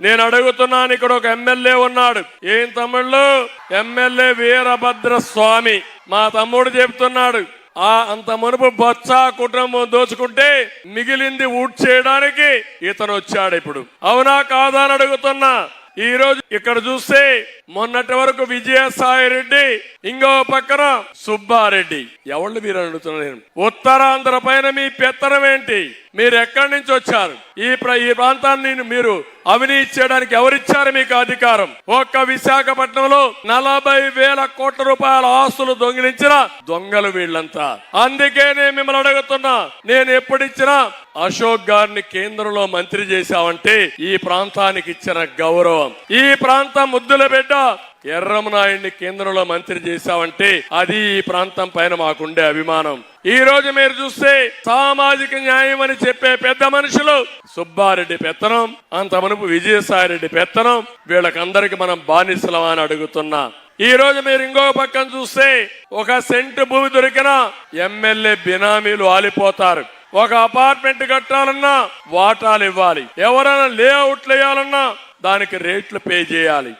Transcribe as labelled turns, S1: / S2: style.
S1: నేను అడుగుతున్నాను ఇక్కడ ఒక ఎమ్మెల్యే ఉన్నాడు. ఏం తమ్ముళ్ళు? ఎమ్మెల్యే వీరభద్ర స్వామి మా తమ్ముడు చెప్తున్నాడు ఆ అంత మునుపు బొత్స కుటుంబం దోచుకుంటే మిగిలింది ఊట్ చేయడానికి ఇతను వచ్చాడు ఇప్పుడు. అవునా కాదా అని అడుగుతున్నా. ఈ రోజు ఇక్కడ చూస్తే మొన్నటి వరకు విజయసాయి రెడ్డి ఇంకో పక్కన సుబ్బారెడ్డి. ఎవళ్ళు మీరు అడుగుతున్నారు నేను? ఉత్తరాంధ్ర పైన మీ పెత్తనం ఏంటి? మీరు ఎక్కడి నుంచి వచ్చారు? ఈ ఈ ప్రాంతాన్ని మీరు అవినీతి చేయడానికి ఎవరిచ్చారు మీకు అధికారం? ఒక్క విశాఖపట్నంలో నలభై వేల కోట్ల రూపాయల ఆస్తులు దొంగిలించిన దొంగలు వీళ్ళంతా. అందుకే నేను మిమ్మల్ని అడుగుతున్నా నేను ఎప్పుడిచ్చినా అశోక్ గారిని కేంద్రంలో మంత్రి చేశావంటే ఈ ప్రాంతానికి ఇచ్చిన గౌరవం. ఈ ప్రాంతం ముద్దుల బిడ్డ ఎర్రమనాయుడిని కేంద్రంలో మంత్రి చేశావంటే అది ఈ ప్రాంతం పైన మాకుండే అభిమానం. ఈ రోజు మీరు చూస్తే సామాజిక న్యాయం అని చెప్పే పెద్ద మనుషులు సుబ్బారెడ్డి పెత్తనం అంత మునుపు విజయసాయిరెడ్డి పెత్తనం వీళ్ళకందరికి మనం బానిసలం అని అడుగుతున్నా. ఈ రోజు మీరు ఇంకో పక్కన చూస్తే ఒక సెంటు భూమి దొరికినా ఎమ్మెల్యే బినామీలు ఆలిపోతారు. ఒక అపార్ట్మెంట్ కట్టాలన్నా వాటాలు ఇవ్వాలి. ఎవరైనా లేఅవుట్లు వేయాలన్నా దానికి రేట్లు పే చేయాలి.